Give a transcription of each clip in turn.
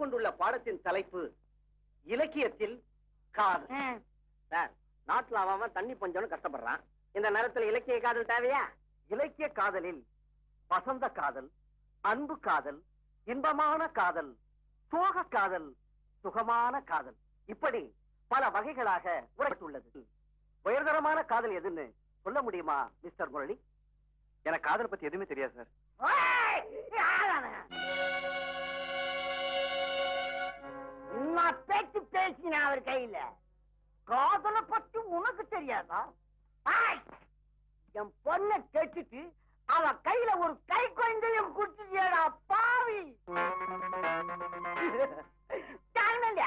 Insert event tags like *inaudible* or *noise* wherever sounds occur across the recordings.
எடுத்துக்கொண்டுள்ள பாடத்தின் தலைப்பு இலக்கியத்தில் காதல். சார் நாட்டுல அவன் தண்ணி பஞ்சம்னு கஷ்டப்படுறான். இந்த நேரத்துல இலக்கிய காதல் தேவையா? இலக்கிய காதலில் வசந்த காதல் அன்பு காதல் இன்பமான காதல் சோக காதல் சுகமான காதல். இப்படி பல வகைகளாக உரைப்பட்டுள்ளது உயர்தரமான காதல் எதுன்னு சொல்ல முடியுமா மிஸ்டர் முரளி? எனக்கு காதல் பத்தி எதுவுமே தெரியாது சார். நான் பேச்சு பேசினேன் அவர் கையில. காதலை பத்தி உனக்கு தெரியாதா? ஆய்! என் பொண்ணை கேட்டுட்டு அவ கையில ஒரு கை குழந்தையும் குடுத்துட்டியடா பாவி! தாங்கல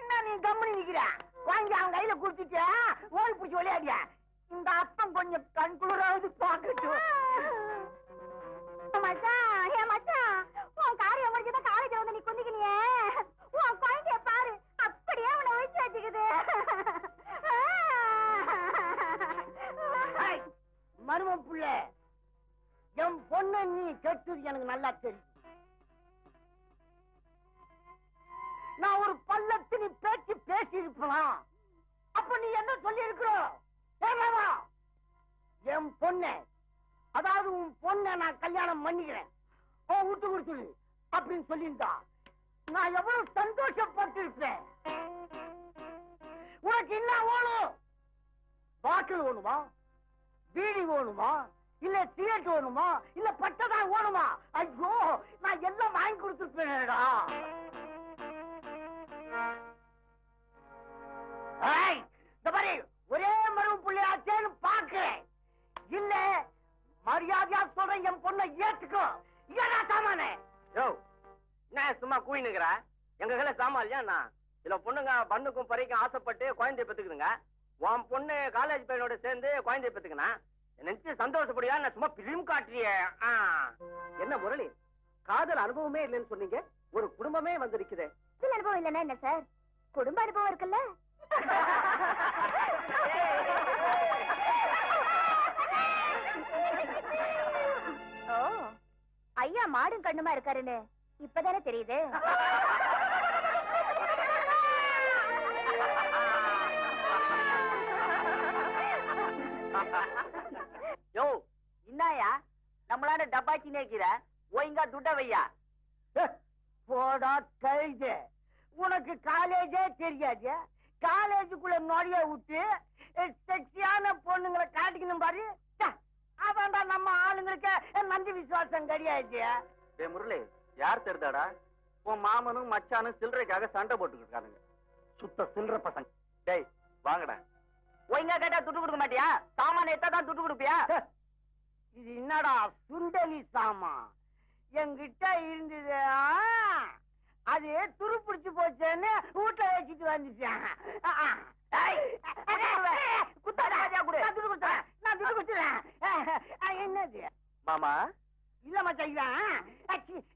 என்ன நீ கம்மனி நிக்கிற? வாங்கி அவன் கையில குடுத்துட்டு ஓடி பிடிச்சி விளையாடிய? இந்த அத்தம் கொஞ்சம் கண்குளிராவது பாக்கட்டும் மச்சான் ஏ மச்சான் உன் காரியம் முடிஞ்சதா காலேஜ் வந்து நீ குந்திக்கினியே. வச்சுக்குது ஏய், புள்ள. என் பொண்ணு நீ கெட்டது எனக்கு நல்லா தெரியும். நான் ஒரு பள்ளத்தினி பேச்சு பேசி இருப்பலாம் அப்ப நீ என்ன சொல்லி இருக்கிறோம் என் பொண்ணு அதாவது உன் பொண்ணை நான் கல்யாணம் பண்ணிக்கிறேன். ஓ விட்டு கொடுத்துடு அப்படின்னு சொல்லியிருந்தா. நான் எவ்வளவு சந்தோஷப்பட்டிருப்பேன் உனக்கு என்ன வேணும்? பாட்டில் வேணுமா? பீடி வேணுமா? இல்ல சிகரெட் வேணுமா? இல்ல பட்டதா வேணுமா? ஐயோ நான் எல்லாம் வாங்கி கொடுத்துருப்பேனேடா. இந்த மாதிரி ஒரே மருவு பிள்ளையாச்சேன்னு பாக்குறேன் இல்ல மரியாதையா சொல்றேன் என் பொண்ணை ஏத்துக்கோ. ஏடா சாமானே? யோ நான் சும்மா கூயினுங்கிற எங்க கையில சாமான் இல்லையா நான் சில பொண்ணுங்க பண்ணுக்கும் பறிக்கும் ஆசைப்பட்டு குழந்தைய பெத்துக்குதுங்க. உன் பொண்ணு காலேஜ் பையனோட சேர்ந்து குழந்தைய பெத்துக்கினா நினைச்சு சந்தோஷப்படியா நான் சும்மா பிலிம் காட்டுறியே? என்ன முரளி காதல் அனுபவமே இல்லைன்னு சொன்னீங்க. ஒரு குடும்பமே வந்திருக்குது. சில அனுபவம் இல்லைன்னா என்ன சார்? குடும்ப அனுபவம் இருக்குல்ல? ஓ ஐயா மாடும் கண்ணுமா இருக்காருன்னு. இப்பதானே தெரியுது. யோ இன்னாயா? நம்மளால டப்பாச்சி நேக்கிற? ஒழுங்கா துட்ட வையா? போடா கழுது உனக்கு காலேஜே தெரியாது? காலேஜுக்குள்ள நுழைய விட்டு செக்ஸியான பொண்ணுங்களை காட்டிக்கணும் பாரு. அதான்டா நம்ம ஆளுங்களுக்கு நந்தி விசுவாசம் கிடையாது டே முரளி யார் தெரிந்தாடா உன் மாமனும் மச்சானும் சில்லறைக்காக சண்டை போட்டுக்கிட்டு இருக்கானுங்க. சுத்த சில்லற பசங்க. டேய் வாங்கடா. ஒழுங்கா கேட்டா துட்டு கொடுக்க மாட்டியா? சாமான எத்தா தான் துட்டு கொடுப்பியா? இது என்னடா சுண்டலி சாமான்? என்கிட்ட இருந்தது? அது துரு பிடிச்சு போச்சேன்னு வீட்டுல வச்சுட்டு வந்துட்டேன். என்னது? மாமா? இல்ல மச்சான்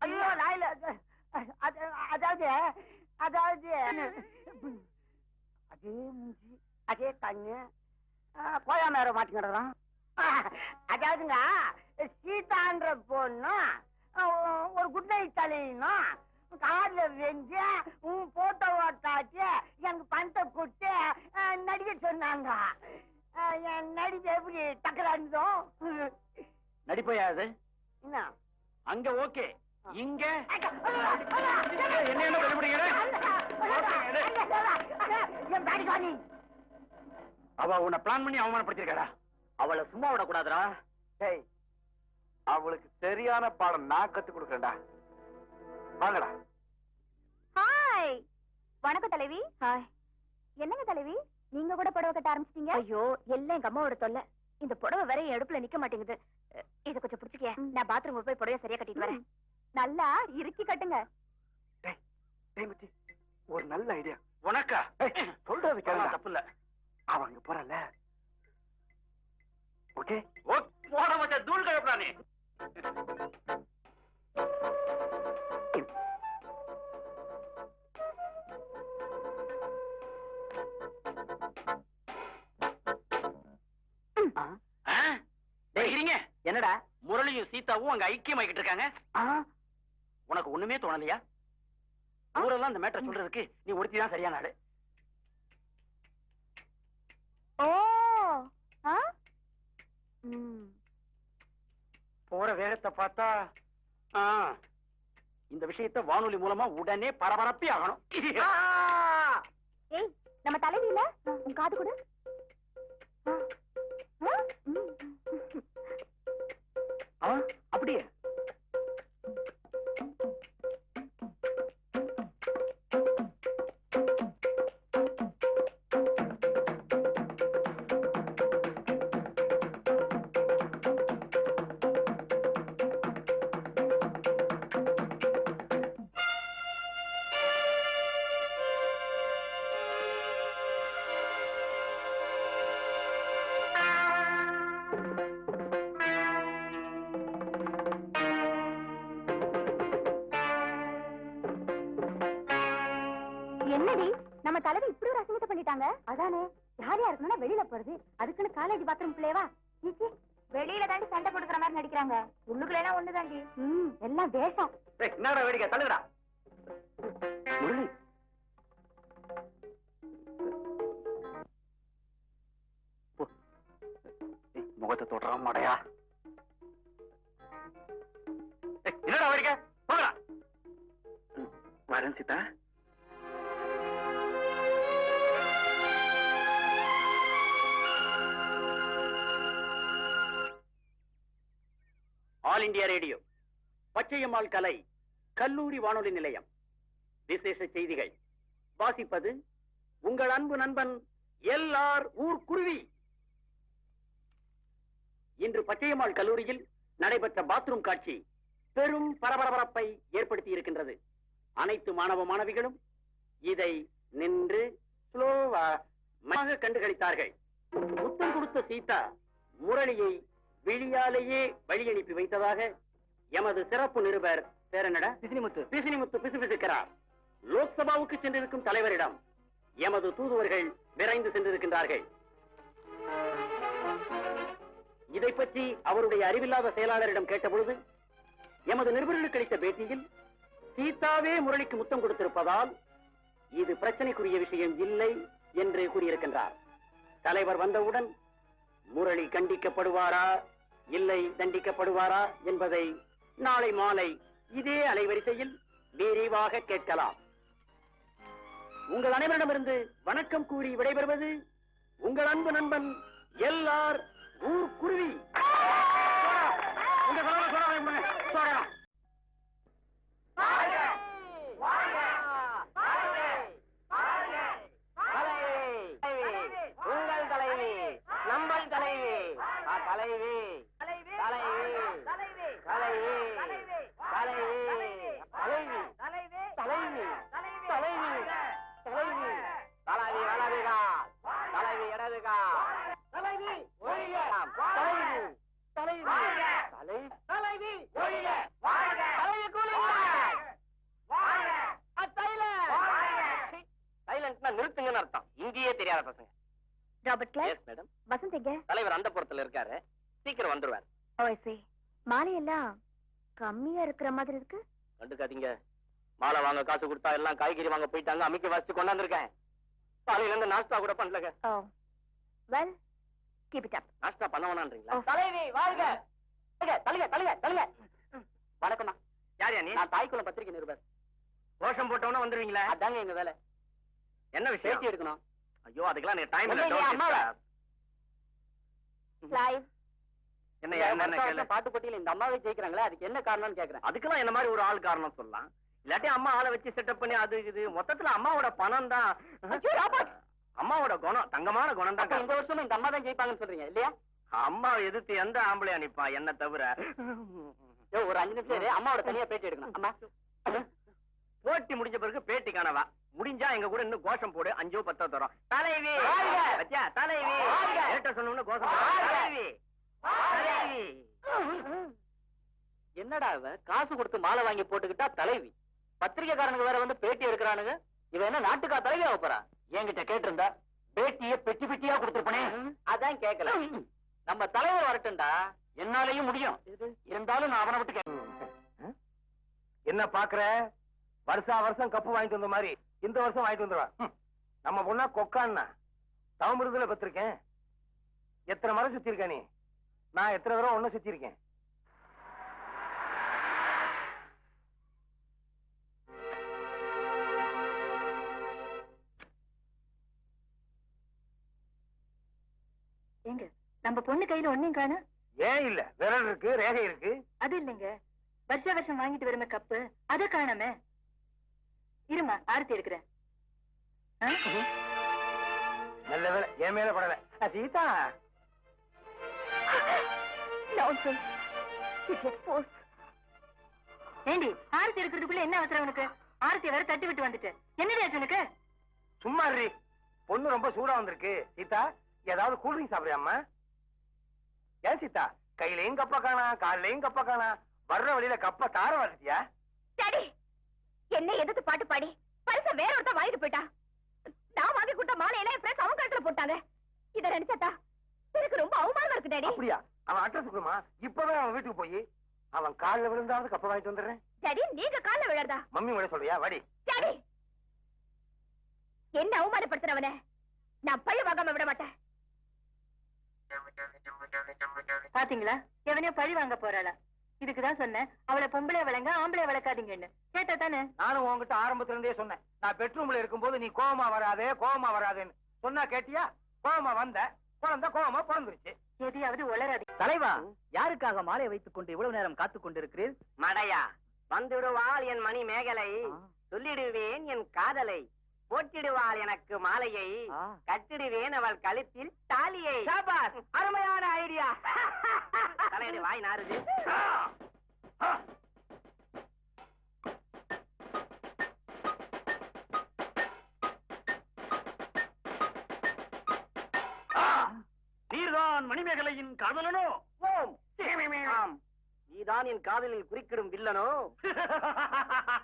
ஐயோ நாயில அது- அதாவது அதாவது அதே மூஞ்சி. அதே கண்ணு கோயா மேல மாட்டிக்கிடுறான் அதாவதுங்க சீதான்ற பொண்ணு அஹ், ஒரு குட் நைட் தலையணும் கார்ல வெஞ்சு உன் போட்டோ ஓட்டாச்சு எனக்கு பணத்தை கொடுத்து நடிக்க சொன்னாங்க என் நடிப்பு எப்படி டக்கரா இருந்தோ நடிப்பையா அது என்ன அங்க ஓகே இங்க என்ன என்ன? என் பேடிகாணி அவ உன்னை பிளான் பண்ணி அவமானப்படுத்திருக்காடா அவளை சும்மா விடக்கூடாதுடா. டேய் அவளுக்கு சரியான பாடம் நான் கத்து கொடுக்கறேன்டா. வாங்கடா. ஹாய் வணக்கம் தலைவி. ஹாய் என்னங்க தலைவி? நீங்க கூட புடவை கட்ட ஆரம்பிச்சிட்டீங்க? ஐயோ எல்லாம் எங்க அம்மாவோட தொல்லை. இந்த புடவை வேற என் அடுப்புல நிக்க மாட்டேங்குது. இத கொஞ்சம் பிடிச்சிக்க நான் பாத்ரூம் போய் புடவை சரியா கட்டிட்டு வரேன். நல்லா இறுக்கி கட்டுங்க. டேய் டேய் மச்சி ஒரு நல்ல ஐடியா உனக்கா? சொல்றது தப்பு இல்ல. அவன் அங்க போறல ஓகே போட மச்ச தூள் கழப்புறானே என்னடா? முரளியும் சீதாவும் அங்க ஐக்கியமாக்கிட்டு இருக்காங்க. உனக்கு ஒண்ணுமே தோணலையா? ஊரெல்லாம் இந்த மேட்டரை சொல்றதுக்கு நீ ஒருத்தி தான் சரியான ஆளு. ஓ. போற வேகத்தை பார்த்தா இந்த விஷயத்தை வானொலி மூலமா உடனே பரபரப்பி ஆகணும். நம்ம தலைவியில உன் காது கொடு. ஒரு அதானே ஜாலியா இருக்கணும்னா வெளியில போறது? அதுக்குன்னு காலேஜ் பாத்ரூம் பிள்ளைவா வெளியில தாண்டி சண்டை கொடுக்குற மாதிரி நடிக்கிறாங்க. உள்ளுக்குள்ள ஒண்ணு தாண்டி. ம் எல்லாம் வேஷம். என்னடா வேடிக்கை? தள்ளுடா முரளி. முகத்தை தொடர மாடையா. என்னடா வேடிக்கை? வரேன் சீதா. பச்சையம்மாள் கலை கல்லூரி வானொலி நிலையம். விசேஷ செய்திகள். வாசிப்பது உங்கள் அன்பு நண்பன் எல்ஆர் ஊர்க்குருவி இன்று பச்சையம்மாள் கல்லூரியில் நடைபெற்ற பாத்ரூம் காட்சி பெரும் பரபரப்பை ஏற்படுத்தி இருக்கின்றது. அனைத்து மாணவ மாணவிகளும் இதை நின்று ஸ்லோவாக கண்டுகளித்தார்கள். முத்தம் கொடுத்த சீதா முரளியை விழியாலேயே வழி அனுப்பி வைத்ததாக எமது சிறப்பு நிருபர் பேரனடா பிசினிமுத்து. பிசினிமுத்து பிசுபிசுக்கிறார். லோக்சபாவுக்கு சென்றிருக்கும் தலைவரிடம் எமது தூதுவர்கள் விரைந்து சென்றிருக்கின்றார்கள். இதை பற்றி அவருடைய அறிவில்லாத செயலாளரிடம் கேட்டபொழுது எமது நிருபர்களுக்கு அளித்த பேட்டியில் சீதாவே முரளிக்கு முத்தம் கொடுத்திருப்பதால் இது பிரச்சனைக்குரிய விஷயம் இல்லை என்று கூறியிருக்கின்றார். தலைவர் வந்தவுடன் முரளி கண்டிக்கப்படுவாரா? இல்லை தண்டிக்கப்படுவாரா என்பதை நாளை மாலை இதே அலைவரிசையில் விரிவாக கேட்கலாம். உங்கள் அனைவரிடமிருந்து வணக்கம் கூறி விடைபெறுவது உங்கள் அன்பு நண்பன் எல்லார் ஊர் குருவி Robert class yes madam Vasanth எங்க தலைவர் அந்த புறத்துல இருக்காரு. சீக்கிரம் வந்துருவார். ஓ சே மாலை எல்லாம் கம்மியா இருக்கிற மாதிரி இருக்கு. கண்டுக்காதீங்க. மாலை வாங்க காசு கொடுத்தா எல்லாம் காய்கறி வாங்க போயிட்டாங்க. அமைக்க வச்சு கொண்டாந்துருக்கேன். காலையில இருந்து நாஸ்டா கூட பண்ணலங்க. Oh. Well keep it up நாஸ்டா பண்ண வேணான்றீங்களா. தலைவி வாழ்க தலுங்க தலுங்க தலுங்க வணக்கம்மா. யார் நீ? நான் தாய்க்குளம் பத்திரிக்கை நிருபர். கோஷம் போட்டவன வந்துருவீங்களா. அதாங்க எங்க வேலை. என்ன விஷயம்? எடுக்கணும். ஐயோ அதுக்கெல்லாம் எனக்கு டைம் இல்ல, அம்மாவை. லைவ் வருஷம் வருஷம் பாட்டு போட்டியில இந்த அம்மாவே ஜெயிக்கிறாங்களே அதுக்கு என்ன காரணம்னு கேக்குறேன். அதுக்கெல்லாம் என்ன மாதிரி ஒரு ஆள் காரணம் சொல்லலாம்? இல்லாட்டி அம்மா ஆளை வச்சு செட்டப் பண்ணி அது இது. மொத்தத்துல அம்மாவோட பணம் தான். அம்மாவோட குணம் தங்கமான குணம் தான் இந்த வருஷமும் இந்த அம்மா தான் ஜெயிப்பாங்கன்னு சொல்றீங்க இல்லையா? அம்மா எதிர்த்து எந்த ஆம்பளை அனுப்பான் என்ன தவிர? ஒரு அஞ்சு நிமிஷம் அம்மாவோட தனியா பேட்டி எடுக்கணும். அம்மா. போட்டி முடிஞ்ச பிறகு பேட்டி காணவா. முடிஞ்சா எங்க கூட இன்னும் கோஷம் போடு. அஞ்சோ பத்தோ தரோம். தலைவி! தலைவி! சொன்னோம்னு கோஷம்! தலைவி! தலைவி! என்னடா இவ? காசு கொடுத்து மாலை வாங்கி போட்டுக்கிட்டா தலைவி. பத்திரிக்கைக்காரனுக்கு வேற வந்து பேட்டி எடுக்கிறானுங்க. இவன் என்ன நாட்டுக்கா தலைவி ஆக போறா? என்கிட்ட கேட்டிருந்தா பேட்டிய பெட்டி பெட்டியா கொடுத்துருப்பனே. அதான் கேட்கல நம்ம தலைவர் வரட்டும்டா. என்னாலையும் முடியும். இருந்தாலும் நான் அவனை விட்டு என்ன பாக்குற? வருஷா வருஷம் கப்பு வாங்கிட்டு வந்த மாதிரி இந்த வருஷம் வாங்கிட்டு வந்துருவா. ம். நம்ம பொண்ணா கொக்கான்னா தவமிருதுல பத்திருக்கேன். எத்தனை மரம் சுத்தி இருக்க நீ? நான் எத்தனை தடவை ஒண்ணு சுத்தி இருக்கேன் ஏங்க நம்ம பொண்ணு கையில ஒண்ணும் காணோம். ஏன் இல்ல? விரல் இருக்கு ரேகை இருக்கு. அது இல்லைங்க. வருஷ வருஷம் வாங்கிட்டு வருமே கப்பு அத காணாம. இருமா ஆரத்தி எடுக்கிறேன்? நல்ல வேலை என் மேல படல. சீதா. ஏண்டி ஆரத்தி எடுக்கிறதுக்குள்ள என்ன அவசரம் உனக்கு? ஆரத்தி வேற தட்டி விட்டு வந்துட்டு என்னடி ஆச்சு உனக்கு? சும்மா இருடி. பொண்ணு ரொம்ப சூடா வந்திருக்கு. சீதா ஏதாவது கூல்ட்ரிங்க் சாப்பிடுறியாம்மா? ஏன் சீதா? கையிலயும் கப்ப காணா காலையும் கப்ப காணா வர்ற வழியில கப்ப தார வரட்டியா டாடி என்ன எதிர்த்து பாட்டு பாடி பரிசை வேற ஒருத்தன் வாங்கிட்டு போயிட்டா? நான் வாங்கி கொடுத்த மாலையில என் ஃப்ரெண்ட்ஸ் அவங்க கழுத்துல போட்டாங்க. இத நினைச்சாத்தா எனக்கு ரொம்ப அவமானமா இருக்கு டாடி. அப்படியா? அவன் அட்ரஸ் கொடுமா? இப்பவே அவன் வீட்டுக்கு போய் அவன் கால்ல விழுந்தாவது கப்ப வாங்கிட்டு வந்துடுறேன். டாடி நீங்க கால்ல விழறதா? மம்மி விட சொல்றியா? வாடி. டாடி! என்ன அவமானப்படுத்துறவன நான் பழி வாங்காம விட மாட்டேன். பாத்தீங்களா? எவனையோ பழி வாங்க போறாளா. இதுக்குதான் சொன்னேன். அவளை பொம்பளை வளங்க ஆம்பளை வளர்க்காதீங்கன்னு. கேட்டா தானே நானும் உன்கிட்ட ஆரம்பத்துல இருந்தே சொன்னேன். நான் பெட்ரூம்ல இருக்கும்போது நீ கோவமா வராதே கோவமா வராதேன்னு. சொன்னா கேட்டியா? கோவமா வந்த குழந்தை கோவமா பிறந்துருச்சு. எதையாவது உளராது தலைவா யாருக்காக மாலை வைத்துக் கொண்டு இவ்வளவு நேரம் காத்துக் கொண்டிருக்கிறீர்? மடையா வந்துடுவாள் என் மணி மேகலை சொல்லிடுவேன் என் காதலை. போட்டிடுவாள் எனக்கு மாலையை. கட்டிடுவேன் அவள் கழுத்தில் தாலியை. அருமையான ஐடியா. தலையடி வாய் நாறுது. நீர்தான் மணிமேகலையின் காதலனோ? ஓம். நீதான் என் காதலில் குறுக்கிடும் வில்லனோ? *laughs*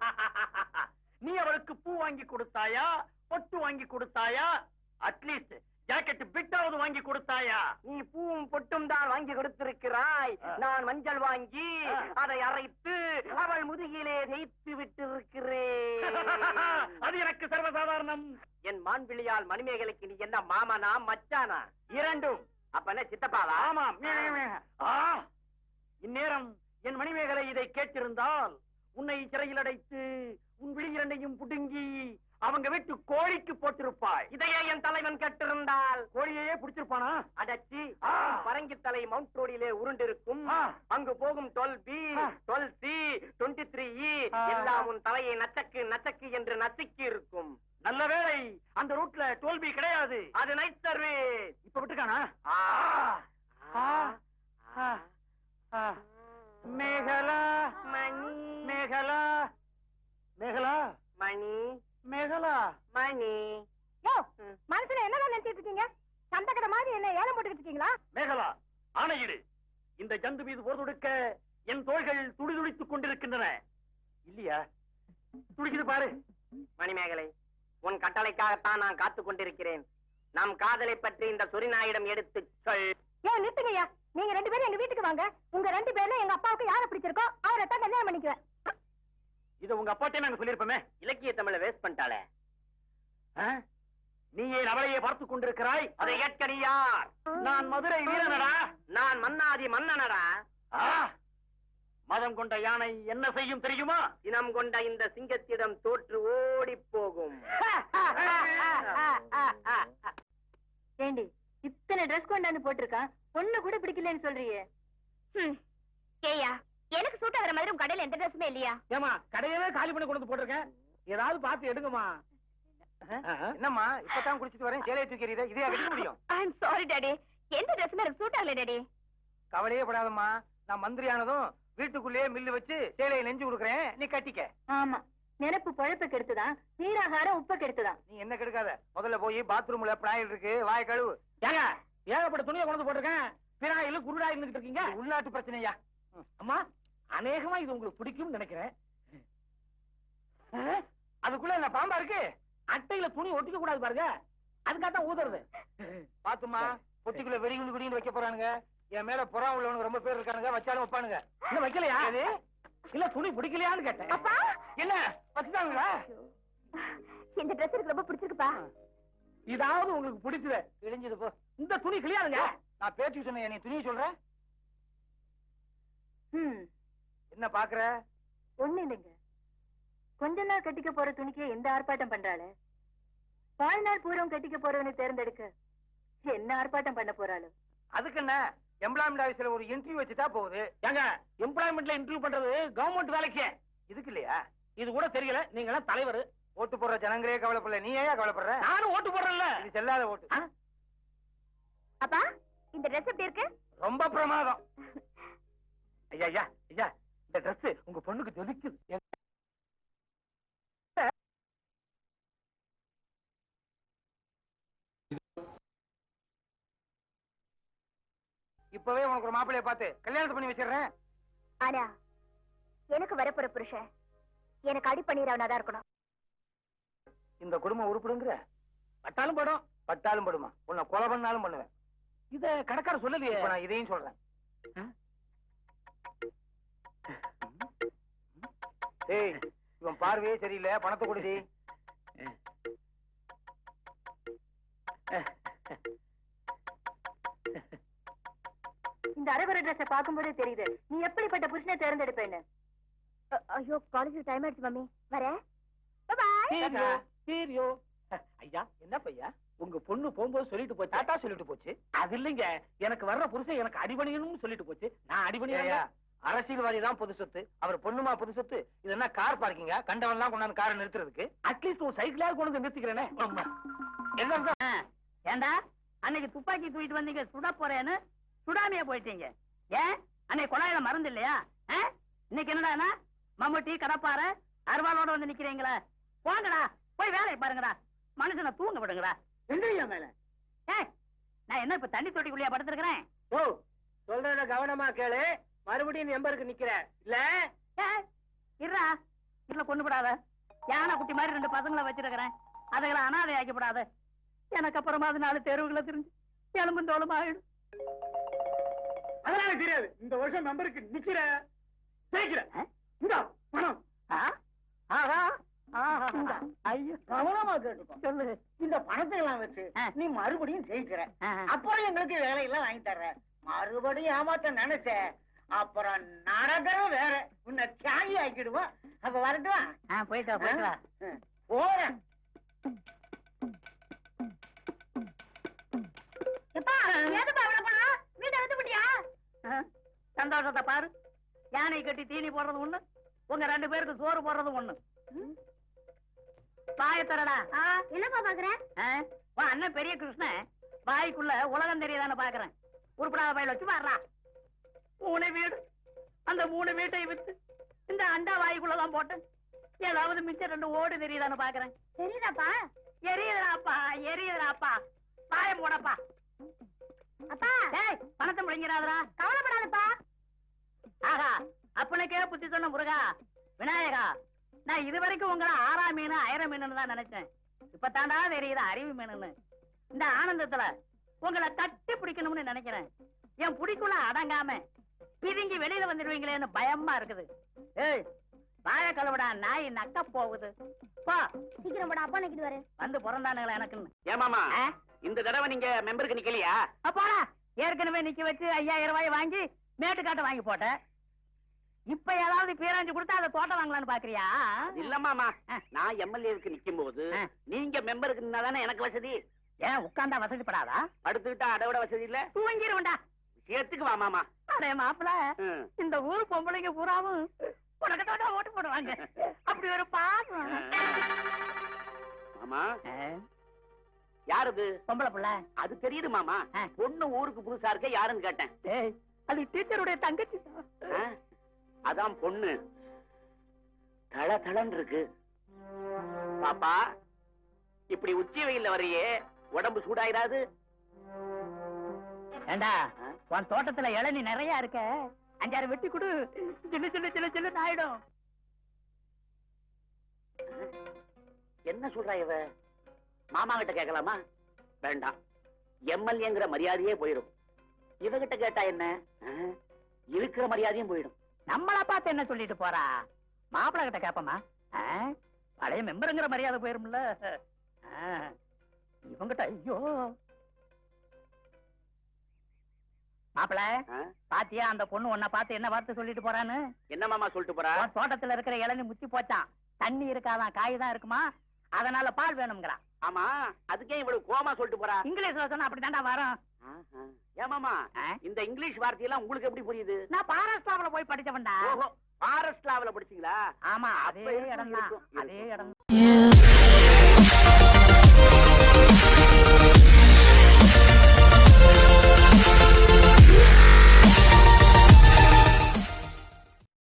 நீ அவளுக்கு பூ வாங்கி கொடுத்தாயா பொட்டு வாங்கி கொடுத்தாயா? அட்லீஸ்ட் ஜாக்கெட் பிட்டாவது வாங்கி கொடுத்தாயா? நீ பூவும் பொட்டும் தான் வாங்கி கொடுத்திருக்கிறாய். நான் மஞ்சள் வாங்கி. அதை அரைத்து அவள் முதுகிலே தேய்த்து விட்டிருக்கிறேன். *laughs* அது எனக்கு சர்வசாதாரணம். என் மான்பிழியால் மணிமேகலைக்கு நீ என்ன மாமனா மச்சானா? இரண்டும். அப்ப என்ன சித்தப்பாவா? ஆமாம் ஆ, இந்நேரம் என் மணிமேகலை இதை கேட்டிருந்தால் உன்னை சிறையில் அடைத்து உன் விழி இரண்டையும் புடுங்கி அவங்க வீட்டு கோழிக்கு போட்டிருப்பாய். இதையே என் தலைவன் கேட்டிருந்தால். கோழியையே பிடிச்சிருப்பானா? அடச்சி. பரங்கி தலை மவுண்ட் ரோடிலே உருண்டிருக்கும். அங்கு போகும் twelve B. Twelve C twenty three ah. எல்லாம் உன் தலையை நச்சக்கு நச்சக்கு என்று நசுக்கி இருக்கும் நல்ல வேளை அந்த ரூட்ல தோல்வி கிடையாது. அது நைட் சர்வீஸ் இப்ப விட்டுக்கானா. மேகலா மணி. மேகலா. மேகலா? மணி. மேகலா. மணி. யோ மனசுல என்னதான் நினைச்சிட்டு இருக்கீங்க? சந்தகர மாதிரி என்ன ஏலம் போட்டுக்கிட்டு இருக்கீங்களா? மேகலா ஆணையிடு. இந்த ஜந்து மீது போர் தொடுக்க என் தோள்கள் துடிதுடித்துக் கொண்டிருக்கின்றன. இல்லையா? துடிக்குது பாரு. மணிமேகலை உன் கட்டளைக்காகத்தான் நான் காத்துக் கொண்டிருக்கிறேன். நம் காதலை பற்றி இந்த சொரிநாயிடம் எடுத்து சொல். ஏ நிறுத்துங்கய்யா. நீங்க ரெண்டு பேரும் எங்க வீட்டுக்கு வாங்க. உங்க ரெண்டு பேர்ல எங்க அப்பாவுக்கு யாரை பிடிச்சிருக்கோ அவரை தான் கல்யாணம் பண்ணிக்குவேன். இத உங்க அப்பாட்டே நாங்க சொல்லிருப்போமே இலக்கிய தமிழ வேஸ்ட் பண்ணிட்டாளே ஆ? நீ ஏன் அவளையே பார்த்துக் கொண்டிருக்கிறாய். அதை கேட்க யார்? நான் மதுரை வீரனடா. நான் மன்னாதி மன்னனடா. ஆ! மதம் கொண்ட யானை என்ன செய்யும் தெரியுமா? இனம் கொண்ட இந்த சிங்கத்திடம் தோற்று ஓடி போகும். *laughs* ஏண்டி இத்தனை ட்ரெஸ் கொண்டாந்து போட்டிருக்கான். பொண்ணு கூட பிடிக்கலன்னு சொல்றியே. ஏயா எனக்கு சூட் ஆகிற மாதிரி உங்க கடையில எந்த ட்ரெஸ்ஸுமே இல்லையா? ஏமா கடையவே காலி பண்ணி கொண்டு போட்டிருக்கேன். ஏதாவது பார்த்து எடுங்கம்மா. என்னம்மா இப்பதான் குளிச்சிட்டு வரேன். சேலையை தூக்கிறீத இதையா கட்டிக்க முடியும்? ஐ எம் சாரி டாடி எந்த ட்ரெஸ்ஸுமே எனக்கு சூட் ஆகல டாடி கவலையே படாதம்மா. நான் மந்திரி ஆனதும் வீட்டுக்குள்ளேயே மில்லு வச்சு சேலையை நெஞ்சு கொடுக்குறேன். நீ கட்டிக்க. ஆமா. நினைப்பு பழப்ப கெடுத்துதான் நீராகாரம் உப்ப கெடுத்துதான். நீ என்ன கெடுக்காத? முதல்ல போய் பாத்ரூம்ல பிராயில் இருக்கு வாய கழுவு. ஏங்க ஏகப்பட்ட துணியை கொண்டு போட்டிருக்கேன். பினாயில் குருடா இருந்துகிட்டு இருக்கீங்க. உள்நாட்டு பிரச்சனையா? அம்மா அநேகமா இது உங்களுக்கு பிடிக்கும்னு நினைக்கிறேன். அதுக்குள்ள என்ன பாம்பா இருக்கு? அட்டையில துணி ஒட்டிக்க கூடாது பாருங்க. அதுக்காக தான் ஊதுறது. பாத்துமா பொட்டிக்குள்ள வெடிகுண்டு குடின்னு வைக்க போறானுங்க. என் மேல புறா உள்ளவனுங்க ரொம்ப பேர் இருக்கானுங்க வச்சாலும் வைப்பானுங்க. இன்னும் வைக்கலையா? இல்ல துணி பிடிக்கலையான்னு கேட்டேன். அப்பா! என்ன வச்சுட்டாங்களா இந்த ட்ரெஸ் எனக்கு ரொம்ப பிடிச்சிருக்குப்பா. இதாவது உங்களுக்கு பிடிச்சது கிழிஞ்சது போ. இந்த துணி கிளியாதுங்க நான் பேச்சு சொன்னேன் நீ துணியை சொல்றேன் என்ன பாக்குற? ஒண்ணு இல்லைங்க. கொஞ்ச நாள் கட்டிக்க போற துணிக்கு எந்த ஆர்ப்பாட்டம் பண்றாளே? வாழ்நாள் பூரம் கட்டிக்க போறவனை தேர்ந்தெடுக்க என்ன ஆர்ப்பாட்டம் பண்ண போறாளோ? அதுக்கு என்ன? எம்ப்ளாய்மெண்ட் ஆபீஸ்ல ஒரு இன்டர்வியூ வச்சுட்டா போகுது. ஏங்க எம்ப்ளாய்மெண்ட்ல இன்டர்வியூ பண்றது கவர்மெண்ட் வேலைக்கு. இதுக்கு இல்லையா? இது கூட தெரியல. நீங்க எல்லாம் தலைவர். ஓட்டு போடுற ஜனங்களே கவலைப்படல. நீ ஏன் கவலைப்படுற? நானும் ஓட்டு போடுறேன்ல. இது செல்லாத ஓட்டு. அப்பா இந்த ட்ரெஸ் எப்படி இருக்கு? ரொம்ப பிரமாதம். ஐயா ஐயா ஐயா இந்த Dress உங்க பொண்ணுக்கு ஜொலிக்குது இப்பவே உனக்கு ஒரு மாப்பிள்ளைய பார்த்து கல்யாணத்தை பண்ணி வச்சிடுறேன். ஆனா எனக்கு வரப்போற புருஷன் எனக்கு அடி பண்ணிடுறவனா இருக்கணும். இந்த குடும்பம் உருப்படுங்கிற? பட்டாலும் படும். பட்டாலும் படுமா? உன்னை கொலை பண்ணாலும் பண்ணுவேன். இத கணக்கார சொல்லலையே. இப்ப நான் இதையும் சொல்றேன். ஏய் இவன் பார்வையே சரியில்லை. பணத்தை கொடுதி இந்த அரவர ட்ரெஸ்ஸ பாக்கும்போதே தெரியுது. நீ எப்படிப்பட்ட புருஷனை தேர்ந்தெடுப்பேன்னு? ஐயோ காலேஜ் டைம் ஆயிடுச்சு மம்மி. வரேன் சீரியோ ஐயா என்ன பையா? உங்க பொண்ணு போகும்போது சொல்லிட்டு போச்சு. டாட்டா சொல்லிட்டு போச்சு. அது இல்லைங்க. எனக்கு வர்ற புருஷன் எனக்கு அடிபணியணும்னு சொல்லிட்டு போச்சு. நான் அடிபணியா அரசியல்வாதி தான் பொது சொத்து. அவர் பொண்ணுமா பொது சொத்து? இது என்ன கார் பார்க்கிங்க கண்டவன்லாம் கொண்டாந்து காரை நிறுத்துறதுக்கு? அட்லீஸ்ட் ஒரு சைக்கிளாவது கொண்டு வந்து நிறுத்திக்கிறேனே? ஏண்டா? அன்னைக்கு துப்பாக்கி தூக்கிட்டு வந்தீங்க சுட போறேன்னு சுடாமையே போயிட்டீங்க. ஏன்? அன்னைக்கு குழாயில மருந்து இல்லையா? இன்னைக்கு என்னடானா மம்முட்டி கடப்பார அருவாளோட வந்து நிக்கிறீங்களா. போங்கடா போய் வேலையை பாருங்கடா. மனுஷனை தூங்க விடுங்கடா. எந்திரியா மேல? நான் என்ன இப்ப தண்ணி தொட்டிக்குள்ளேயா படுத்திருக்கிறேன்? ஓ சொல்றத கவனமா கேளு. மறுபடியும் எம்பருக்கு நிக்கிற. இல்ல? இருடா. இல்ல கொண்டு விடாத யானை குட்டி மாதிரி ரெண்டு பசங்களை வச்சிருக்கிறேன். அதுகளை அனாதை ஆக்கி விடாத எனக்கு அப்புறமா அது நாலு தெருவுகளை தெரிஞ்சு எலும்பும் தோளும் ஆயிடும் அதனால தெரியாது. இந்த வருஷம் மெம்பருக்கு நிக்கிற. ஜெயிக்கிற இந்த பணம் ஆ? ஆஹா ஆஹா ஐயோ கவனமா கேட்டுக்கோ சொல்லு இந்த பணத்தை எல்லாம் வச்சு. நீ மறுபடியும் ஜெயிக்கிற. அப்புறம் எங்களுக்கு வேலையெல்லாம் வாங்கி தர்ற மறுபடியும் ஏமாத்த நினைச்ச. அப்புறம் நடக்கிறது வேற. உன்னை தியாகி ஆக்கிடுவோம். அப்ப வரட்டுமா போயிட்டு போயிட்டு போறேன். சந்தோஷத்தை பாரு. யானை கட்டி தீனி போடுறது ஒண்ணு உங்க ரெண்டு பேருக்கு சோறு போடுறது ஒண்ணு. பாய தரடா என்னப்பா பாக்குறேன் உன் அண்ணன் பெரிய கிருஷ்ணன் வாய்க்குள்ள உலகம் தெரியுதான்னு பாக்குறேன். உருப்படாத பயில வச்சு வர்றா மூணு வீடு. அந்த மூணு வீட்டை வித்து இந்த அண்டா வாய்க்குள்ளதான் போட்டேன். ஏதாவது மிச்சம் ரெண்டு ஓடு தெரியுதான்னு பாக்குறேன். தெரியுதாப்பா? எரியுதுடாப்பா எரியுதுடாப்பா. பாயம் போடப்பா. அப்பா! டேய் பணத்தை முழுங்கிறாதரா கவலைப்படாதப்பா. ஆகா அப்பனுக்கே புத்தி சொன்ன முருகா விநாயகா நான் இது வரைக்கும் உங்களை ஆறா மீன் ஆயிரம் மீன் தான் நினைச்சேன். இப்ப தாண்டா தெரியுது அறிவு மீனுன்னு இந்த ஆனந்தத்துல உங்களை தட்டி பிடிக்கணும்னு நினைக்கிறேன். என் புடிக்குள்ள அடங்காம பிதுங்கி வெளியில வந்துடுவீங்களேன்னு பயமா இருக்குது. ஏய் வாய கழுவிடா நாய் நக்க போகுது. போ. சீக்கிரம் போட அப்பா நிக்கிட்டு வரேன் வந்து பிறந்தானுங்களா எனக்குன்னு. ஏமாமா? இந்த தடவை நீங்க மெம்பருக்கு நிக்கலையா? அப்பாடா ஏற்கனவே நிக்க வச்சு ஐயாயிரம் ரூபாய் வாங்கி மேட்டுக்காட்ட வாங்கி போட்டேன். இப்ப ஏதாவது பேராஞ்சு கொடுத்தா அதை தோட்டம் வாங்கலாம்னு பாக்குறியா? இல்லம்மாமா. நான் எம்எல்ஏவுக்கு நிக்கும் போது. நீங்க மெம்பருக்கு நின்னாதானே எனக்கு வசதி? ஏன் உட்கார்ந்தா வசதிப்படாதா படுத்துக்கிட்டா அடவிட வசதி இல்ல? தூங்கிருவண்டா விஷயத்துக்கு வா மாமா. அடே மாப்பிள. இந்த ஊர் பொம்பளைங்க பூராவும் உனக்கு ஓட்டு போடுவாங்க. அப்படி ஒரு பாசம் மாமா. ஆ, யார் அது பொம்பளை புள்ள. அது தெரியுது மாமா. பொண்ணு ஊருக்கு புதுசா இருக்க யாருன்னு கேட்டேன். அது டீச்சருடைய தங்கச்சி? அதான் பொண்ணு. தள தளன்னு இருக்கு பாப்பா இப்படி உச்சி வெயில்ல வரையே உடம்பு சூடாயிராது? ஏண்டா? உன் தோட்டத்துல இளநீ நிறைய இருக்க. அஞ்சாறு வெட்டி கொடு. சின்ன சின்ன சின்ன சின்ன ஆயிடும் என்ன சொல்றா இவ? மாமா கிட்ட கேட்கலாமா? வேண்டாம். எம்எல்ஏங்கிற மரியாதையே போயிடும் இவகிட்ட கேட்டா என்ன? இருக்கிற மரியாதையும் போயிடும். நம்மள பார்த்து என்ன சொல்லிட்டு போறா? மாப்பிள கிட்ட கேப்பமா? பழைய மெம்பருங்கிற மரியாதை போயிரும்ல. இவங்கிட்ட ஐயோ. மாப்பிள பாத்தியா அந்த பொண்ணு உன்னை பார்த்து என்ன வார்த்தை சொல்லிட்டு போறான்னு? என்ன மாமா சொல்லிட்டு போறா? தோட்டத்துல இருக்கிற இளநீ முத்தி போச்சான் தண்ணி இருக்காதான் காய் தான் இருக்குமா? அதனால பால் வேணுங்கிறான் ஆமா அதுக்கே இவ்வளவு கோமா சொல்லிட்டு போறா. இங்கிலீஷ்ல சொன்னா அப்படித்தான்டா வரும். ஏமாமா? இந்த இங்கிலீஷ் வார்த்தையெல்லாம் உங்களுக்கு எப்படி புரியுது? நான் பாராஸ்டாவில போய் படிச்சவன்டா. ஓஹோ ஃபாரஸ்ட் லாவில படிச்சீங்களா? ஆமா அதே அப்ப இருக்கும், இடம் தான் இருக்கும், அதே. இடம்